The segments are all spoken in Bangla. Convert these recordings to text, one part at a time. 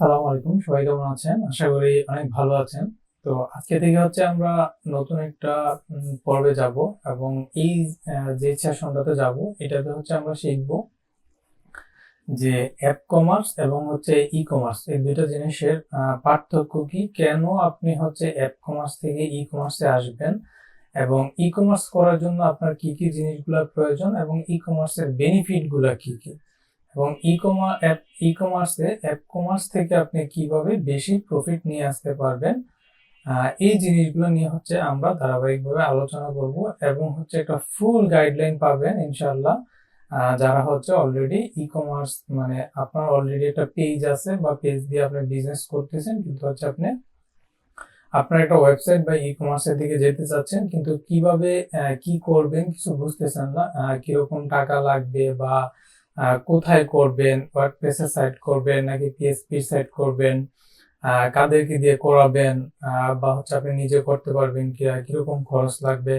আসসালামু আলাইকুম। সবাই কেমন আছেন? আশা করি অনেক ভালো আছেন। তো আজকে থেকে হচ্ছে আমরা নতুন একটা পর্বে যাব এবং এই যে সেশনটাতে যাব, এটাতে হচ্ছে আমরা শিখব যে অ্যাপ কমার্স এবং হচ্ছে ই কমার্স এই দুইটা জিনিসের পার্থক্য কি? কেন আপনি হচ্ছে অ্যাপ কমার্স থেকে ই কমার্সে আসবেন? এবং ই কমার্স করার জন্য আপনার কি কি জিনিসগুলোর প্রয়োজন? এবং ই কমার্সের বেনিফিটগুলা কি কি? এবং ই কমার্স অ্যাপ ই কমার্সে অ্যাপ কমার্স থেকে আপনি কীভাবে বেশি প্রফিট নিয়ে আসতে পারবেন এই জিনিসগুলো নিয়ে হচ্ছে আমরা ধারাবাহিকভাবে আলোচনা করব এবং হচ্ছে একটা ফুল গাইডলাইন পাবেন ইনশাল্লাহ যারা হচ্ছে অলরেডি ই কমার্স মানে আপনার অলরেডি একটা পেজ আছে বা পেজ দিয়ে আপনি বিজনেস করতেছেন, কিন্তু হচ্ছে আপনি আপনার একটা ওয়েবসাইট বা ই কমার্সের দিকে যেতে চাচ্ছেন, কিন্তু কীভাবে কি করবেন কিছু বুঝতেছেন না কীরকম টাকা লাগবে বা কোথায় করবেন ওয়ার্ডপ্রেসের সাইট করবেন নাকি পিএসপি সাইট করবেন কাদেরকে দিয়ে করাবেন বা হচ্ছে আপনি নিজে করতে পারবেন কি কীরকম খরচ লাগবে,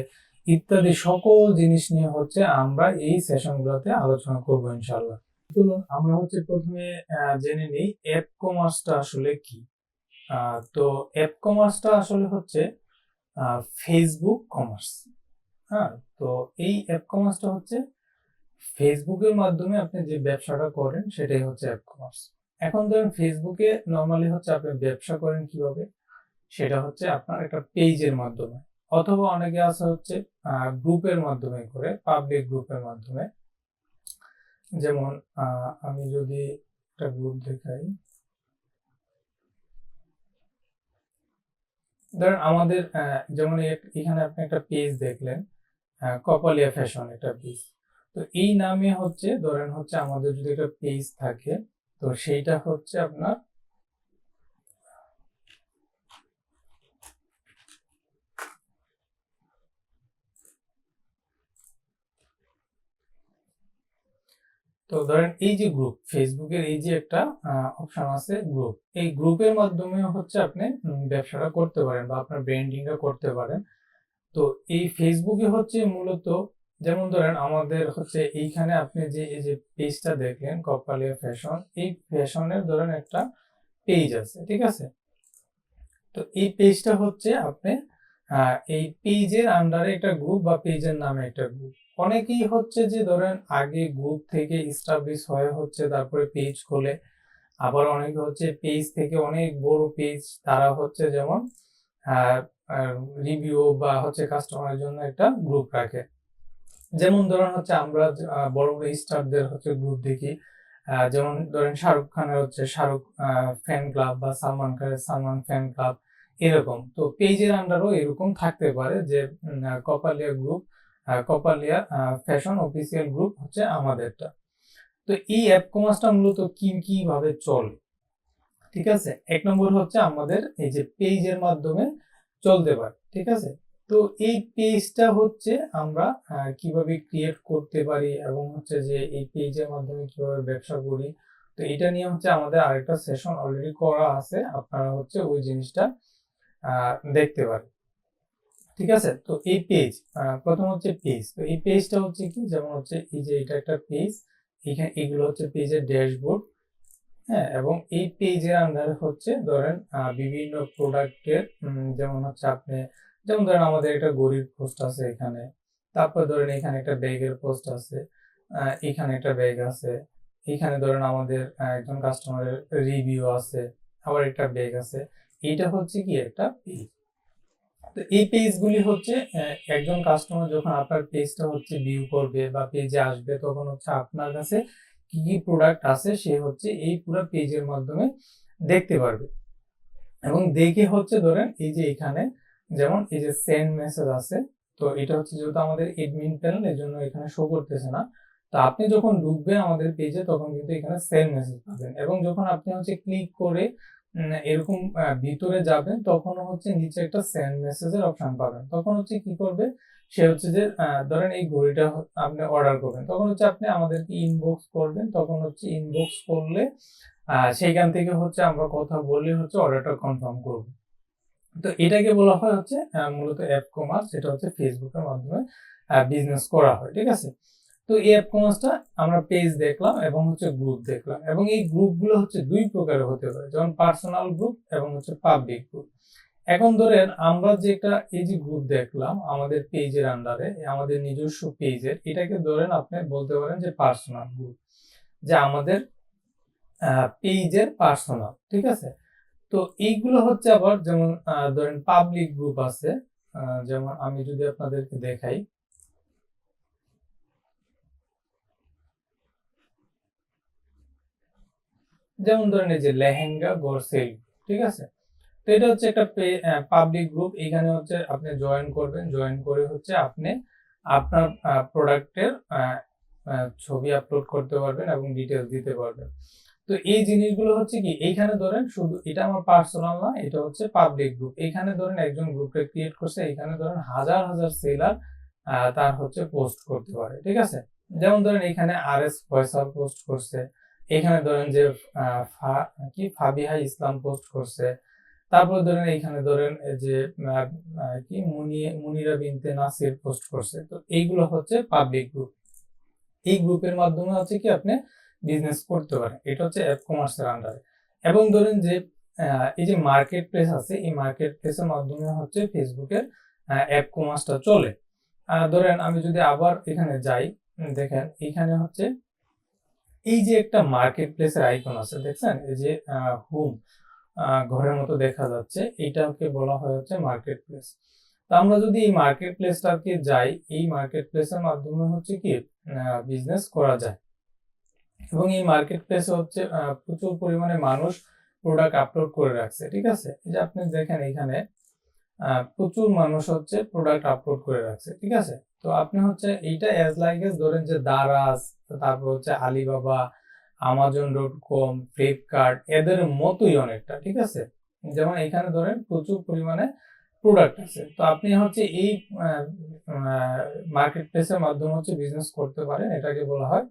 ইত্যাদি সকল জিনিস নিয়ে হচ্ছে আমরা এই সেশনগুলোতে আলোচনা করব ইনশাল্লাহ চলুন, আমরা হচ্ছে প্রথমে জেনে নিই অ্যাপ কমার্সটা আসলে কি। তো অ্যাপ কমার্সটা আসলে হচ্ছে ফেসবুক কমার্স হ্যাঁ তো এই অ্যাপ কমার্সটা হচ্ছে ফেসবুকের মাধ্যমে আপনি যে ব্যবসাটা করেন, সেটাই হচ্ছে অ্যাপ কমার্স এখন ধরেন ফেসবুকে নর্মালি হচ্ছে আপনি ব্যবসা করেন কীভাবে? সেটা হচ্ছে আপনার একটা পেজের মাধ্যমে। অথবা অনেকে আছে হচ্ছে গ্রুপের মাধ্যমে করে পাবলিক গ্রুপের মাধ্যমে। যেমন আমি যদি একটা গ্রুপ দেখাই। ধরেন আমাদের যেমন এখানে আপনি একটা পেজ দেখলেন কপালিয়া ফ্যাশন একটা পেজ তো এই নামে হচ্ছে, ধরেন হচ্ছে আমাদের যদি একটা পেজ থাকে, তো সেইটা হচ্ছে আপনার তো ধরেন এই যে গ্রুপ ফেসবুকের এই যে একটা অপশন আছে গ্রুপ এই গ্রুপের মাধ্যমে হচ্ছে আপনি ব্যবসাটা করতে পারেন বা আপনার ব্র্যান্ডিংটা করতে পারেন। তো এই ফেসবুকে হচ্ছে মূলত যেমন ধরেন আমাদের হচ্ছে এইখানে আপনি যে, এই যে পেজটা দেখলেন কপালিয়া ফ্যাশন এই ফ্যাশনের ধরেন একটা পেজ আছে, ঠিক আছে? তো এই পেজটা হচ্ছে আপনি এই পেজের আন্ডারে একটা গ্রুপ বা পেজের নামে একটা গ্রুপ অনেকেই হচ্ছে যে ধরেন আগে গ্রুপ থেকে ইস্টাবলিশ হয়ে হচ্ছে তারপরে পেজ খোলে। আবার অনেকে হচ্ছে পেজ থেকে অনেক বড় পেজ তারা হচ্ছে যেমন রিভিউ বা হচ্ছে কাস্টমারের জন্য একটা গ্রুপ রাখে। যেমন ধরেন হচ্ছে আমরা বড় বড় স্টারদের হচ্ছে গ্রুপ দেখি। যেমন ধরেন শাহরুখ খানের হচ্ছে শাহরুখ ফ্যান ক্লাব বা সালমান খানের সালমান ফ্যান ক্লাব এরকম। তো পেজের আন্ডারও এরকম থাকতে পারে যে Kapalia group Kapalia fashion official group হচ্ছে আমাদেরটা। তো এই অ্যাপ কমার্সটা মূলত কি, কীভাবে চলে? ঠিক আছে? এক নম্বর হচ্ছে আমাদের এই যে পেজের মাধ্যমে চলতে পারে। ঠিক আছে? তো এই পেজটা হচ্ছে আমরা কীভাবে ক্রিয়েট করতে পারি এবং হচ্ছে যে এই পেজের মাধ্যমে কীভাবে ব্যবসা করি। তো এটা নিয়ে হচ্ছে আমাদের আরেকটা সেশন অলরেডি করা আছে। আপনারা হচ্ছে ওই জিনিসটা দেখতে পারেন। ঠিক আছে? তো এই পেজ প্রথম হচ্ছে পেজ তো এই পেজটা হচ্ছে কি? যেমন হচ্ছে এই যে এটা একটা পেজ এখানে এগুলো হচ্ছে পেজের ড্যাশবোর্ড হ্যাঁ? এবং এই পেজের আন্ডারে হচ্ছে ধরেন বিভিন্ন প্রোডাক্টের যেমন হচ্ছে আপনি যেমন ধরেন আমাদের একটা গরিব পোস্ট আছে এখানে, তারপর ধরেন এখানে একটা ব্যাগের পোস্ট আছে এখানে একটা ব্যাগ আছে, এখানে ধরেন আমাদের একজন কাস্টমারের রিভিউ আছে, আবার একটা ব্যাগ আছে, এইটা হচ্ছে কি একটা পেজ তো এই পেজগুলি হচ্ছে একজন কাস্টমার যখন আপনার পেজটা হচ্ছে ভিউ করবে বা পেজে আসবে, তখন হচ্ছে আপনার কাছে কি কি প্রোডাক্ট আছে সে হচ্ছে এই পুরো পেজের মাধ্যমে দেখতে পারবে। এবং দেখে হচ্ছে ধরেন এই যে এখানে যেমন এই যে সেন্ড মেসেজ আছে, তো এটা হচ্ছে যেহেতু আমাদের এডমিন প্যানেল এর জন্য এখানে শো করতেছে না। তো আপনি যখন ঢুকবেন আমাদের পেজে তখন কিন্তু এখানে সেন্ড মেসেজ পাবেন। এবং যখন আপনি হচ্ছে ক্লিক করে এরকম ভিতরে যাবেন, তখন হচ্ছে নিচে একটা সেন্ড মেসেজের অপশন পাবেন। তখন হচ্ছে কি করবে? সে হচ্ছে যে ধরেন এই ঘড়িটা আপনি অর্ডার করবেন। তখন হচ্ছে আপনি আমাদেরকে ইনবক্স করবেন। তখন হচ্ছে ইনবক্স করলে সেইখান থেকে হচ্ছে আমরা কথা বলে হচ্ছে অর্ডারটা কনফার্ম করব। তো এটাকে বলা হয় হচ্ছে মূলত অ্যাপ কমার্স যেটা হচ্ছে ফেসবুকের মাধ্যমে বিজনেস করা হয়, ঠিক আছে? তো এই অ্যাপ কমার্সটা আমরা পেজ দেখলাম এবং হচ্ছে গ্রুপ দেখলাম এবং এই গ্রুপগুলো হচ্ছে দুই প্রকারের হতে পারে, যেমন পার্সোনাল গ্রুপ এবং হচ্ছে পাবলিক গ্রুপ এখন ধরেন আমরা যেটা, এই যে গ্রুপ দেখলাম আমাদের পেজের আন্ডারে আমাদের নিজস্ব পেজের এটাকে ধরেন আপনি বলতে পারেন যে পার্সোনাল গ্রুপ যে আমাদের পেজের পার্সোনাল ঠিক আছে? তো এইগুলো হচ্ছে আবার যেমন ধরেন পাবলিক গ্রুপ আছে যেমন আমি যদি আপনাদেরকে দেখাই। যেমন ধরেন এই যে লেহেঙ্গা গড় সেল ঠিক আছে? তো এটা হচ্ছে একটা পাবলিক গ্রুপ এখানে হচ্ছে আপনি জয়েন করবেন জয়েন করে হচ্ছে আপনি আপনার প্রোডাক্টের ছবি আপলোড করতে পারবেন এবং ডিটেলস দিতে পারবেন। তো এই জিনিসগুলো হচ্ছে কি, এইখানে ধরেন শুধু এটা আমার পার্সোনাল না, এটা হচ্ছে পাবলিক গ্রুপ এখানে ধরেন একজন গ্রুপে ক্রিয়েট করছে এখানে ধরেন হাজার হাজার সেলার তার হচ্ছে পোস্ট করতে পারে, ঠিক আছে? যেমন ধরেন এখানে আর এস ফয়সাল পোস্ট করছে এখানে ধরেন যে কি, ফাবিহা ইসলাম পোস্ট করছে, তারপর ধরেন এখানে ধরেন যে কি, মুনি, মুনিরা বিনতে নাসির পোস্ট করছে। তো এইগুলো হচ্ছে পাবলিক গ্রুপ এই গ্রুপের মাধ্যমে হচ্ছে কি আপনি বিজনেস করতে পারেন এটা হচ্ছে অ্যাপ কমার্সের আন্ডারে এবং ধরেন যে এই যে মার্কেট প্লেস আছে, এই মার্কেট প্লেসের মাধ্যমে হচ্ছে ফেসবুকের অ্যাপ কমার্সটা চলে। ধরেন আমি যদি আবার এখানে যাই দেখেন এখানে হচ্ছে এই যে একটা মার্কেট প্লেসের আইকন আছে, দেখছেন? এই যে হোম ঘরের মতো দেখা যাচ্ছে এইটাকে বলা হয় হচ্ছে মার্কেট প্লেস তো আমরা যদি এই মার্কেট প্লেসটাকে যাই, এই মার্কেট প্লেসের মাধ্যমে হচ্ছে কি বিজনেস করা যায়। এবং এই মার্কেট প্লেসে হচ্ছে প্রচুর পরিমাণে মানুষ প্রোডাক্ট আপলোড করে রাখছে, ঠিক আছে? যে আপনি দেখেন এখানে প্রচুর মানুষ হচ্ছে প্রোডাক্ট আপলোড করে রাখছে, ঠিক আছে? তো আপনি হচ্ছে এইটা অ্যাজ লাইক এস ধরেন যে দারাজ, তারপর হচ্ছে Alibaba, Amazon dot com Flipkart, এদের মতোই অনেকটা, ঠিক আছে? যেমন এখানে ধরেন প্রচুর পরিমাণে প্রোডাক্ট আছে। তো আপনি হচ্ছে এই মার্কেট প্লেসের মাধ্যমে হচ্ছে বিজনেস করতে পারেন, এটাকে বলা হয়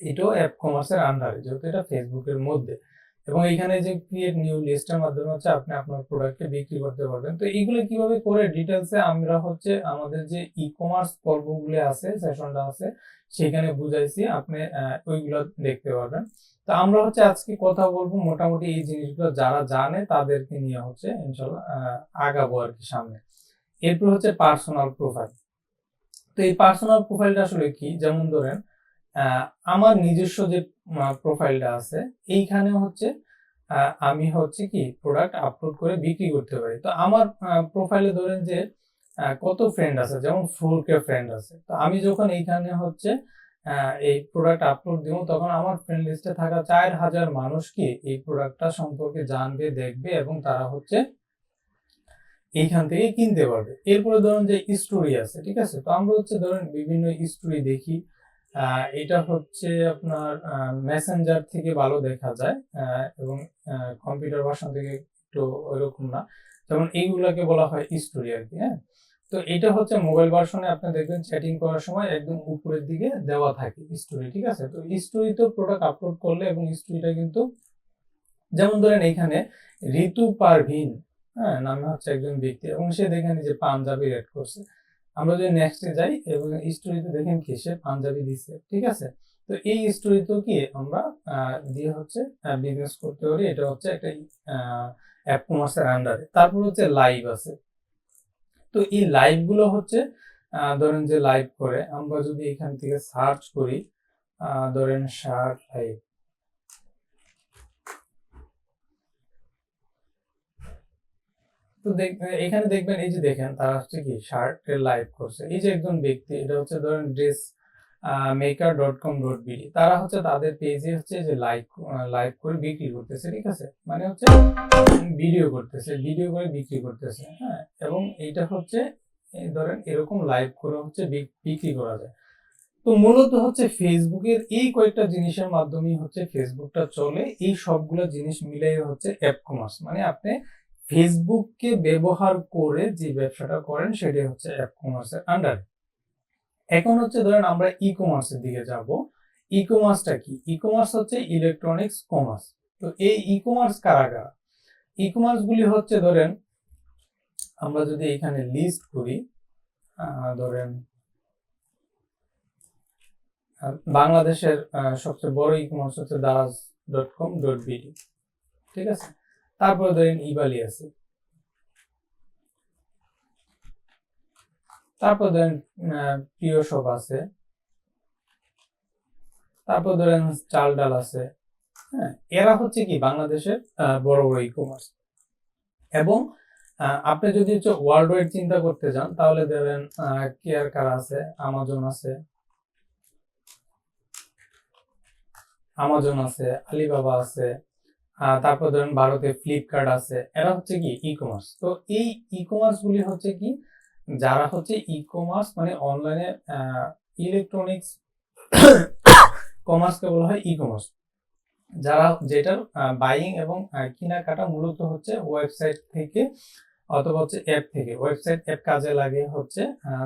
এটাও অ্যাপ কমার্সের আন্ডারে যেহেতু এটা ফেসবুকের মধ্যে। এবং এখানে যে ক্রিয়েট নিউ লিস্টের মাধ্যমে হচ্ছে আপনি আপনার প্রোডাক্টকে বিক্রি করতে পারবেন। তো এইগুলো কীভাবে করে ডিটেলসে আমরা হচ্ছে আমাদের যে ই কমার্স পর্বগুলো আছে সেশনটা আছে, সেখানে বুঝাইছি, আপনি ওইগুলো দেখতে পারবেন। তো আমরা হচ্ছে আজকে কথা বলব মোটামুটি এই জিনিসগুলো যারা জানে তাদেরকে নিয়ে হচ্ছে, ইনশাল্লাহ আগাবো আর কি সামনে। এরপর হচ্ছে পার্সোনাল প্রোফাইল তো এই পার্সোনাল প্রোফাইলটা আসলে কি? যেমন ধরেন আমার নিজস্ব যে প্রোফাইলটা আছে এইখানে হচ্ছে আমি হচ্ছে কি প্রোডাক্ট আপলোড করে বিক্রি করতে পারি। তো আমার প্রোফাইলে ধরেন যে কত ফ্রেন্ড আছে, যেমন ফোর কে ফ্রেন্ড আছে। তো আমি যখন এইখানে হচ্ছে এই প্রোডাক্ট আপলোড দিব, তখন আমার ফ্রেন্ড লিস্টে থাকা চার হাজার মানুষ কি এই প্রোডাক্টটা সম্পর্কে জানবে, দেখবে এবং তারা হচ্ছে এইখান থেকে কিনতে পারবে। এরপরে ধরুন যে স্টোরি আছে, ঠিক আছে? তো আমরা হচ্ছে ধরেন বিভিন্ন স্টোরি দেখি এটা হচ্ছে আপনার মেসেঞ্জার থেকে ভালো দেখা যায় এবং কম্পিউটার ভার্সন থেকে একটু ওইরকম না। যেমন এইগুলাকে বলা হয় স্টোরি আর কি হ্যাঁ? তো এটা হচ্ছে মোবাইল ভার্সনে আপনি দেখবেন চ্যাটিং করার সময় একদম উপরের দিকে দেওয়া থাকে স্টোরি ঠিক আছে? তো স্টোরি তো প্রোডাক্ট আপলোড করলে এবং স্টোরিটা কিন্তু, যেমন ধরেন এখানে ঋতু পারভিন হ্যাঁ? নামে হচ্ছে একজন ব্যক্তি এবং সে দেখেন যে পাঞ্জাবি রেড করছে। আমরা যদি নেক্সটে যাই এবং স্টোরিতে দেখেন কি, সে পাঞ্জাবি দিচ্ছে ঠিক আছে? তো এই স্টোরিতেও কি, আমরা দিয়ে হচ্ছে বিজনেস করতে পারি। এটা হচ্ছে একটা অ্যাপ কমার্সের আন্ডারে তারপর হচ্ছে লাইভ আছে। তো এই লাইভগুলো হচ্ছে ধরেন যে লাইভ করে, আমরা যদি এখান থেকে সার্চ করি ধরেন শার্ট লাইভ তো এখানে দেখবেন এই যে দেখেন, তারা হচ্ছে কি শার্টের লাইভ করছে। এই যে একজন ব্যক্তি, এটা হচ্ছে ধরেন dress maker dot com dot BD তারা হচ্ছে তাদের পেজে হচ্ছে যে লাইভ লাইভ করে বিক্রি করতেছে, ঠিক আছে? মানে হচ্ছে ভিডিও করতেছে ভিডিও করে বিক্রি করতেছে হ্যাঁ? এবং এইটা হচ্ছে ধরেন এরকম লাইভ করে হচ্ছে বিক- বিক্রি করা যায়। তো মূলত হচ্ছে ফেসবুকের এই কয়েকটা জিনিসের মাধ্যমেই হচ্ছে ফেসবুকটা চলে। এই সবগুলো জিনিস মিলাই হচ্ছে অ্যাপ কমার্স মানে আপনি ফেসবুককে ব্যবহার করে যে ব্যবসাটা করেন সেটাই হচ্ছে অ্যাপ কমার্সের আন্ডার এখন হচ্ছে ধরেন আমরা ই কমার্সের দিকে যাব। ই কমার্সটা কি? ই কমার্স হচ্ছে ইলেকট্রনিক্স কমার্স তো এই ই কমার্স কারা কারা ই কমার্স গুলি হচ্ছে ধরেন, আমরা যদি এখানে লিস্ট করি ধরেন বাংলাদেশের সবচেয়ে বড় ই কমার্স হচ্ছে Das dot com dot BD ঠিক আছে? তারপরে ধরেন ইবালি আছে। তারপর ধরেন প্রিয় শপ আছে। তারপর ধরেন চাল ডাল আছে। হ্যাঁ এরা হচ্ছে কি বাংলাদেশের বড় বড় ই কমার্স এবং আপনি যদি হচ্ছে ওয়ার্ল্ড ওয়াইড চিন্তা করতে যান, তাহলে ধরেন কেয়ার কার আছে আমাজন আছে। আমাজন আছে আলিবাবা আছে। তারপর ধরেন ভারতে ফ্লিপকার্ট আছে এরা হচ্ছে কি ই কমার্স তো এই ই কমার্স গুলি হচ্ছে কি যারা হচ্ছে ই কমার্স মানে অনলাইনে ইলেকট্রনিক্স কমার্সকে বলা হয় ই কমার্স যারা যেটার বাইং এবং কেনাকাটা মূলত হচ্ছে ওয়েবসাইট থেকে অথবা হচ্ছে অ্যাপ থেকে। ওয়েবসাইট অ্যাপ কাজে লাগে হচ্ছে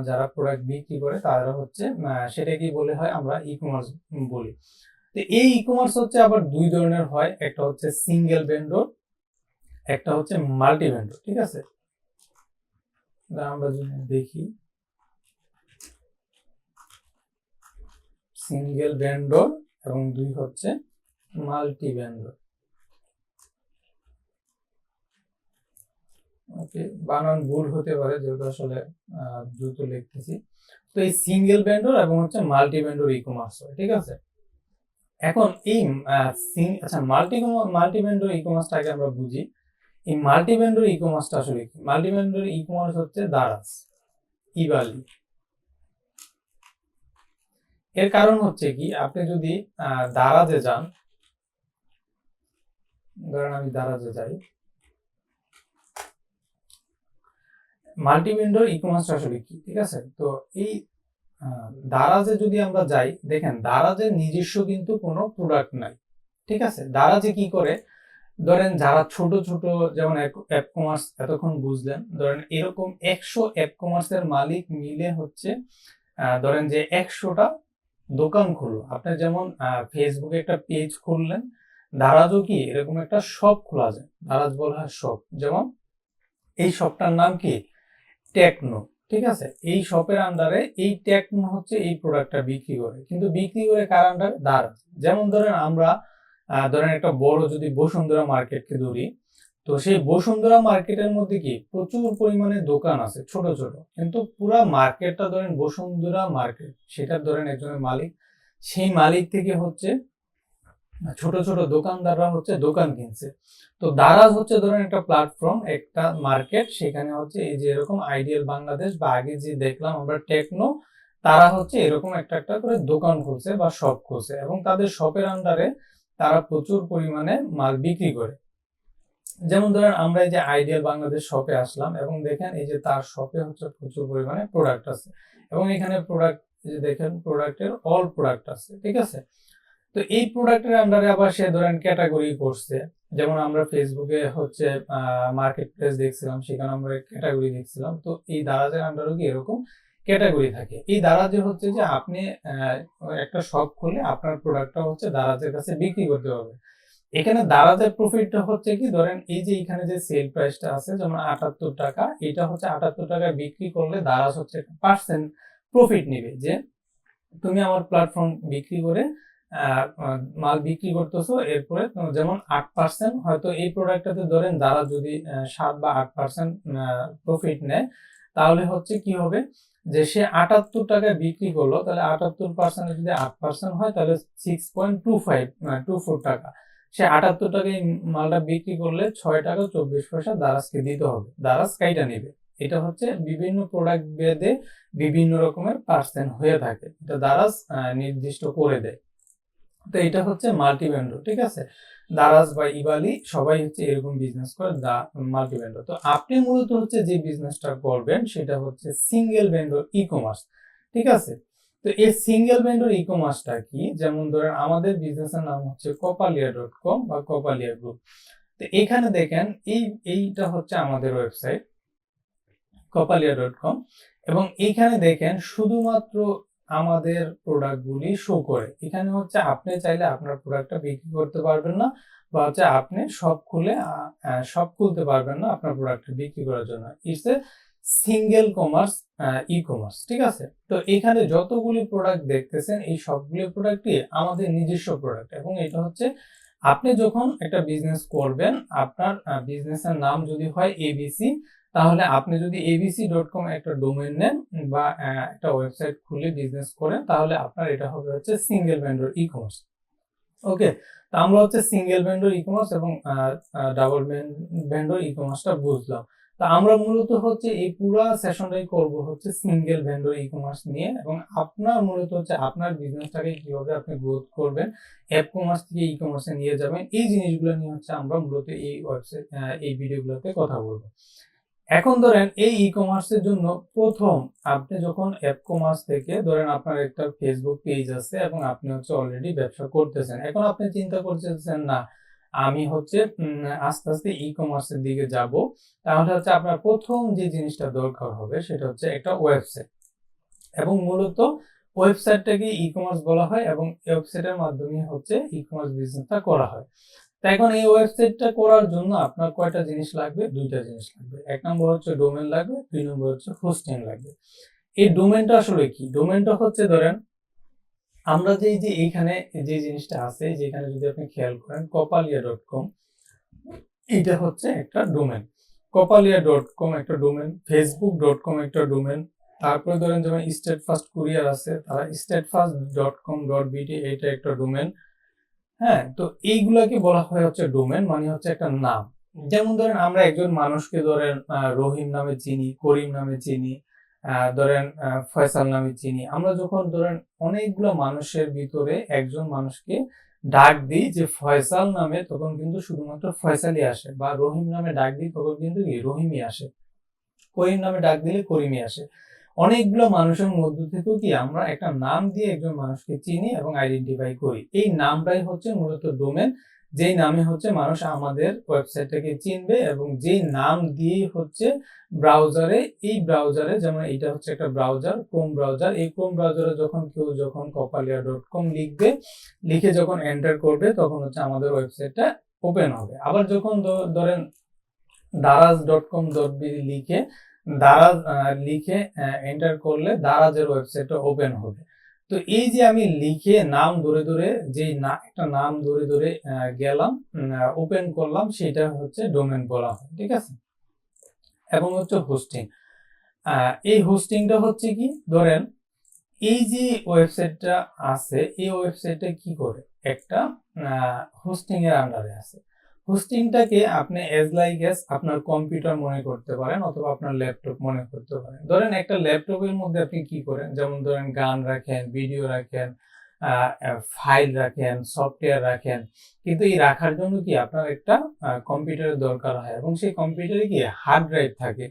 যারা প্রোডাক্ট বিক্রি করে তারা হচ্ছে আহ, সেটাকে বলে হয় আমরা ই কমার্স বলি। তো এই ই কমার্স হচ্ছে আবার দুই ধরনের হয়। একটা হচ্ছে সিঙ্গেল ভেন্ডর একটা হচ্ছে মাল্টি ভেন্ডর ঠিক আছে? আমরা যদি দেখি সিঙ্গেল ভেন্ডর এবং দুই হচ্ছে মাল্টি ভেন্ডর ওকে বানান ভুল হতে পারে, যেহেতু আসলে দ্রুত লিখতেছি। তো এই সিঙ্গেল ভেন্ডর এবং হচ্ছে মাল্টি ভেন্ডর ই কমার্স হয়, ঠিক আছে? এখন এই আচ্ছা মাল্টি মাল্টি ভেন্ডর ই কমার্সটাকে আমরা বুঝি। এই মাল্টি ভেন্ডর ই কমার্সটা আসলে কি? মাল্টি ভেন্ডর ই কমার্স হচ্ছে দারাজ, ইবালি। এর কারণ হচ্ছে কি? আপনি যদি দারাজে যান, ধরেন আমি দারাজে যাই মাল্টি ভেন্ডর ই কমার্স আসলে কি? ঠিক আছে? তো এই দারাজে যদি আমরা যাই, দেখেন দারাজের নিজস্ব কিন্তু কোনো প্রোডাক্ট নাই। ঠিক আছে? দারাজে কি করে? ধরেন যারা ছোট ছোট যেমন অ্যাপ কমার্স এতক্ষণ বুঝলেন, ধরেন এরকম একশো অ্যাপ কমার্সের মালিক মিলে হচ্ছে ধরেন যে একশোটা দোকান খুললো। আপনি যেমন ফেসবুকে একটা পেজ খুললেন, দারাজও কি এরকম একটা শপ খোলা যায়। দারাজ বলা হয় শপ যেমন এই শপটার নাম কি? টেকনো ঠিক আছে? এই শপের আন্ডারে এই টেকনো হচ্ছে এই প্রোডাক্টটা বিক্রি করে। কিন্তু বিক্রি করে কার আন্ডারে দারাজ যেমন ধরেন আমরা ধরেন একটা বড় যদি বসুন্ধরা মার্কেটকে ধরি, তো সেই বসুন্ধরা মার্কেটের মধ্যে কি প্রচুর পরিমাণে দোকান আছে, ছোট ছোট। কিন্তু পুরা মার্কেটটা ধরেন বসুন্ধরা মার্কেট সেটা ধরেন একজনের মালিক, সেই মালিক থেকে হচ্ছে ছোট ছোট দোকানদাররা হচ্ছে দোকান কিনছে। তো দারাজ হচ্ছে ধরেন একটা প্ল্যাটফর্ম একটা মার্কেট সেখানে হচ্ছে এই যে এরকম আইডিয়াল বাংলাদেশ বা আগে যে দেখলাম আমরা টেকনো তারা হচ্ছে এরকম একটা একটা করে দোকান খুলছে বা শপ খুলছে এবং তাদের শপের আন্ডারে তারা প্রচুর পরিমাণে মাল বিক্রি করে। যেমন ধরেন আমরা এই যে আইডিয়াল বাংলাদেশ শপে আসলাম এবং দেখেন এই যে তার শপে হচ্ছে প্রচুর পরিমাণে প্রোডাক্ট আছে। এবং এখানে প্রোডাক্ট যে দেখেন প্রোডাক্টের অল প্রোডাক্ট আছে, ঠিক আছে? তো এই প্রোডাক্টের আন্ডারে আবার সে ধরেন ক্যাটাগরি করছে। যেমন আমরা ফেসবুকে হচ্ছে মার্কেট প্লেস দেখছিলাম, সেখানে আমরা ক্যাটাগরি দেখছিলাম। তো এই দারাজের আন্ডারও কি এরকম ক্যাটাগরি থাকে? এই দারাজে হচ্ছে যে আপনি একটা শপ খুলে আপনার প্রোডাক্টটা হচ্ছে দারাজের কাছে বিক্রি করতে হবে। এখানে দারাজের প্রফিটটা হচ্ছে কি, ধরেন এই যে এখানে যে সেল প্রাইসটা আছে, যেমন আটাত্তর টাকা, এটা হচ্ছে আটাত্তর টাকা বিক্রি করলে দারাজ হচ্ছে পার্সেন্ট প্রফিট নেবে যে, তুমি আমার প্ল্যাটফর্ম বিক্রি করে মাল বিক্রি করতেছো, এরপরে যেমন আট পার্সেন্ট হয়তো এই প্রোডাক্টটাতে ধরেন দ্বারা যদি সাত বা আট পার্সেন্ট প্রফিট নেয়, তাহলে হচ্ছে কি হবে? যে সে আটাত্তর টাকায় বিক্রি করল, তাহলে আটাত্তর পার্সেন্ট যদি আট পার্সেন্ট হয়, তাহলে six point two five two four টাকা। সে আটাত্তর টাকায় মালটা বিক্রি করলে ছয় টাকা চব্বিশ পয়সা দারাজকে দিতে হবে দারাজ কাইটা নেবে। এটা হচ্ছে বিভিন্ন প্রোডাক্ট বেদে বিভিন্ন রকমের পার্সেন্ট হয়ে থাকে। এটা দারাজ নির্দিষ্ট করে দেয়। তো এটা হচ্ছে মাল্টি ভেন্ডর ঠিক আছে? দারাজ বা ইবালি সবাই হচ্ছে এরকম বিজনেস করে, দা মাল্টি ভেন্ডর তো আপনি মূলত হচ্ছে যে বিজনেসটা করবেন সেটা হচ্ছে সিঙ্গেল ভেন্ডর ই কমার্স ঠিক আছে? তো এই সিঙ্গেল ভেন্ডর ই কমার্সটা কি? যেমন ধরেন আমাদের বিজনেসের নাম হচ্ছে কপালিয়া ডট কম বা কপালিয়া গ্রুপ তো এখানে দেখেন, এই, এইটা হচ্ছে আমাদের ওয়েবসাইট কপালিয়া ডট কম এবং এইখানে দেখেন শুধুমাত্র আমাদের প্রোডাক্টগুলি শো করে। এখানে হচ্ছে আপনি চাইলে আপনার প্রোডাক্টটা বিক্রি করতে পারবেন না বা হচ্ছে আপনি সব খুলে সব খুলতে পারবেন না আপনার প্রোডাক্টটা বিক্রি করার জন্য। It's a single commerce E commerce ঠিক আছে? তো এখানে যতগুলি প্রোডাক্ট দেখতেছেন, এই সবগুলি প্রোডাক্টই আমাদের নিজস্ব প্রোডাক্ট এবং এটা হচ্ছে আপনি যখন একটা বিজনেস করবেন, আপনার বিজনেসের নাম যদি হয় এবিসি তাহলে আপনি যদি এবিসি ডট কম একটা ডোমেন নেন বা একটা ওয়েবসাইট খুলে বিজনেস করেন, তাহলে আপনার এটা হবে হচ্ছে single vendor E commerce okay তো আমরা হচ্ছে সিঙ্গেল ভেন্ডর ই কমার্স এবং ডাবল ভেন্ডর ই কমার্সটা বুঝলাম। তা আমরা মূলত হচ্ছে এই পুরো সেশনটাই করব হচ্ছে সিঙ্গেল ভেন্ডর ই কমার্স নিয়ে এবং আপনার মূলত হচ্ছে আপনার বিজনেসটাকে কীভাবে আপনি গ্রোথ করবেন অ্যাপ কমার্স থেকে ই কমার্সে নিয়ে যাবেন, এই জিনিসগুলো নিয়ে হচ্ছে আমরা মূলত এই ওয়েবসাইট এই ভিডিওগুলোতে কথা বলব। এখন ধরেন এই ই কমার্সের জন্য প্রথম আপনি যখন অ্যাপ কমার্স থেকে ধরেন আপনার একটা ফেসবুক পেজ আছে এবং আপনি হচ্ছে অলরেডি ব্যবসা করতেছেন, এখন আপনি চিন্তা করতেছেন না, আমি হচ্ছে আস্তে আস্তে ই কমার্সের দিকে যাব, তাহলে হচ্ছে আপনার প্রথম যে জিনিসটা দরকার হবে সেটা হচ্ছে একটা ওয়েবসাইট এবং মূলত ওয়েবসাইটটাকে ই কমার্স বলা হয় এবং ওয়েবসাইটের মাধ্যমে হচ্ছে ই কমার্স বিজনেসটা করা হয়। তা এখন এই ওয়েবসাইটটা করার জন্য আপনার কয়টা জিনিস লাগবে? দুইটা জিনিস লাগবে। এক নম্বর হচ্ছে ডোমেন লাগবে, দুই নম্বর হচ্ছে হোস্টিং লাগবে। এই ডোমেনটা আসলে কি? ডোমেনটা হচ্ছে ধরেন, আমরা যে যে এইখানে যে জিনিসটা আছে, যেখানে যদি আপনি খেয়াল করেন, কপালিয়া ডট কম এটা হচ্ছে একটা ডোমেন। কপালিয়া ডট কম একটা ডোমেন, ফেসবুক ডট কম একটা ডোমেন, তারপরে ধরেন যেমন স্টেট ফার্স্ট কুরিয়ার আছে, তারা state first dot com dot BT এটা একটা ডোমেন। হ্যাঁ তো এইগুলাকে বলা হয় হচ্ছে ডোমেন মানে হচ্ছে একটা নাম। যেমন ধরেন আমরা একজন মানুষকে ধরেন রহিম নামে চিনি, করিম নামে চিনি ধরেন ফয়সাল নামে চিনি। আমরা যখন ধরেন অনেকগুলো মানুষের ভিতরে একজন মানুষকে ডাক দিই যে ফয়সাল নামে, তখন কিন্তু শুধুমাত্র ফয়সালই আসে বা রহিম নামে ডাক দিই, তখন কিন্তু রহিমই আসে। করিম নামে ডাক দিলে করিমই আসে। অনেকগুলো মানুষের মধ্য থেকেও কি আমরা একটা নাম দিয়ে একজন মানুষকে চিনি এবং আইডেন্টিফাই করি? এই নামটাই হচ্ছে মূলত ডোমেন যেই নামে হচ্ছে মানুষ আমাদের ওয়েবসাইটটাকে চিনবে এবং যেই নাম দিয়েই হচ্ছে ব্রাউজারে এই ব্রাউজারে যেমন এটা হচ্ছে একটা ব্রাউজার ক্রোম ব্রাউজার এই ক্রোম ব্রাউজারে যখন কেউ যখন কপালিয়া ডট কম লিখবে, লিখে যখন এন্টার করবে, তখন হচ্ছে আমাদের ওয়েবসাইটটা ওপেন হবে। আবার যখন ধরেন Daraz dot com dot B লিখে দারাজ লিখে এন্টার করলে দারাজের ওয়েবসাইটটা ওপেন হবে। তো এই যে আমি লিখে নাম ধরে ধরে যে না, একটা নাম ধরে ধরে গেলাম ওপেন করলাম, সেটা হচ্ছে ডোমেন বলা হয়, ঠিক আছে? এবং হচ্ছে হোস্টিং এই হোস্টিংটা হচ্ছে কি? ধরেন, এই যে ওয়েবসাইটটা আছে, এই ওয়েবসাইটটা কি করে? একটা হোস্টিং এর আন্ডারে আছে। হোস্টিংটাকে আপনি এজ লাইক এস আপনার কম্পিউটার মনে করতে পারেন অথবা আপনার ল্যাপটপ মনে করতে পারেন। ধরেন একটা ল্যাপটপের মধ্যে আপনি কি করেন? যেমন ধরেন গান রাখেন ভিডিও রাখেন ফাইল রাখেন সফটওয়্যার রাখেন। কিন্তু এই রাখার জন্য কি আপনার একটা কম্পিউটারের দরকার হয় এবং সেই কম্পিউটারে কি হার্ড ড্রাইভ থাকে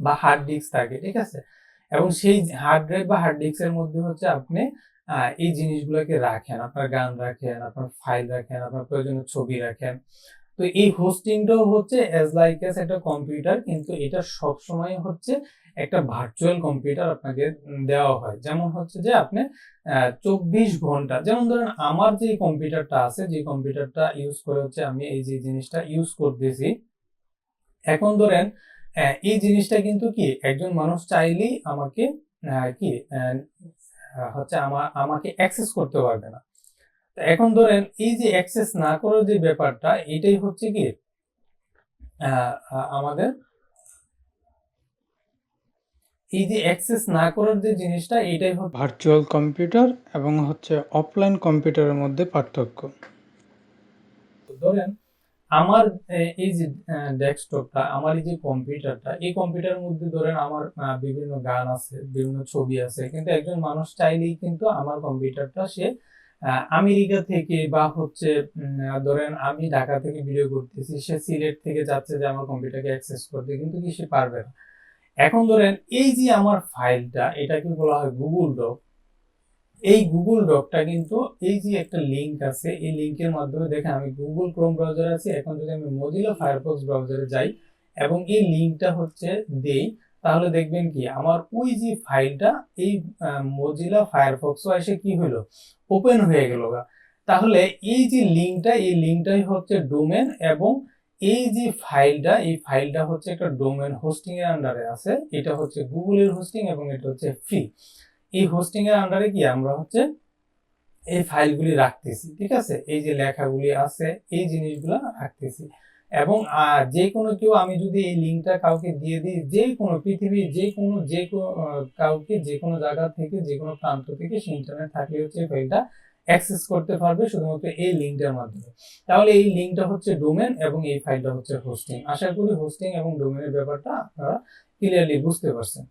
বা হার্ড ডিস্ক থাকে, ঠিক আছে? এবং সেই হার্ড ড্রাইভ বা হার্ড ডিস্কের মধ্যে হচ্ছে আপনি এই জিনিসগুলোকে রাখেন, আপনার গান রাখেন, আপনার ফাইল রাখেন, আপনার প্রয়োজনীয় ছবি রাখেন। তো এই হোস্টিংটাও হচ্ছে অ্যাজ লাইক এস একটা কম্পিউটার কিন্তু এটা সব সময় হচ্ছে একটা ভার্চুয়াল কম্পিউটার আপনাকে দেওয়া হয়। যেমন হচ্ছে যে আপনি চব্বিশ ঘণ্টা, যেমন ধরেন আমার যে কম্পিউটারটা আছে, যে কম্পিউটারটা ইউজ করে হচ্ছে আমি এই যে জিনিসটা ইউজ করতেছি, এখন ধরেন এই জিনিসটা কিন্তু কি, একজন মানুষ চাইলেই আমাকে কি হচ্ছে আমার আমাকে অ্যাক্সেস করতে পারবে না। তো এখন ধরেন এই যে অ্যাক্সেস না করার যে ব্যাপারটা এটাই হচ্ছে কি আমাদের এই যে অ্যাক্সেস না করার যে জিনিসটা এটাই হচ্ছে ভার্চুয়াল কম্পিউটার এবং হচ্ছে অফলাইন কম্পিউটারের মধ্যে পার্থক্য। ধরেন আমার এই যে ডেস্কটপটা আমার এই যে কম্পিউটারটা এই কম্পিউটারের মধ্যে ধরেন আমার বিভিন্ন গান আছে, বিভিন্ন ছবি আছে, কিন্তু একজন মানুষ চাইলেই কিন্তু আমার কম্পিউটারটা সে আমেরিকা থেকে বা হচ্ছে ধরেন আমি ঢাকা থেকে ভিডিও করতেছি, সে সিলেট থেকে যাচ্ছে যে আমার কম্পিউটারকে অ্যাক্সেস করতে, কিন্তু কি সে পারবে না? এখন ধরেন এই যে আমার ফাইলটা এটাকে বলা হয় গুগল ডক এই গুগল ডকটা কিন্তু এই যে একটা লিংক আছে, এই লিংকের মাধ্যমে দেখেন আমি গুগল ক্রোম ব্রাউজার আছি, এখন যদি আমি মজিলা ফায়ারফক্স ব্রাউজারে যাই, এবং এই লিংকটা হচ্ছে দেই, তাহলে দেখবেন কি, আমার ওই যে ফাইলটা এই মজিলা ফায়ারফক্সও এসে কি হলো ওপেন হয়ে গেল। তাহলে এই যে লিংকটা এই লিংকটাই হচ্ছে ডোমেন এবং এই যে ফাইলটা এই ফাইলটা হচ্ছে একটা ডোমেন হোস্টিং এর আন্ডারে আছে, এটা হচ্ছে গুগলের হোস্টিং এবং এটা হচ্ছে ফ্রি এই হোস্টিং এর আন্ডারে কি আমরা হচ্ছে এই ফাইলগুলি রাখতেছি, ঠিক আছে? এই যে লেখাগুলি আছে, এই জিনিসগুলো রাখতেছি। এবং যে কোনো কেউ আমি যদি এই লিঙ্কটা কাউকে দিয়ে দিই, যে কোনো পৃথিবীর যে কোনো, যে কাউকে যে কোনো জায়গা থেকে, যে কোনো প্রান্ত থেকে সে ইন্টারনেট থাকলে হচ্ছে এই ফাইলটা অ্যাক্সেস করতে পারবে শুধুমাত্র এই লিঙ্কটার মাধ্যমে। তাহলে এই লিঙ্কটা হচ্ছে ডোমেন এবং এই ফাইলটা হচ্ছে হোস্টিং আশা করি হোস্টিং এবং ডোমেনের ব্যাপারটা আপনারা ক্লিয়ারলি বুঝতে পারছেন।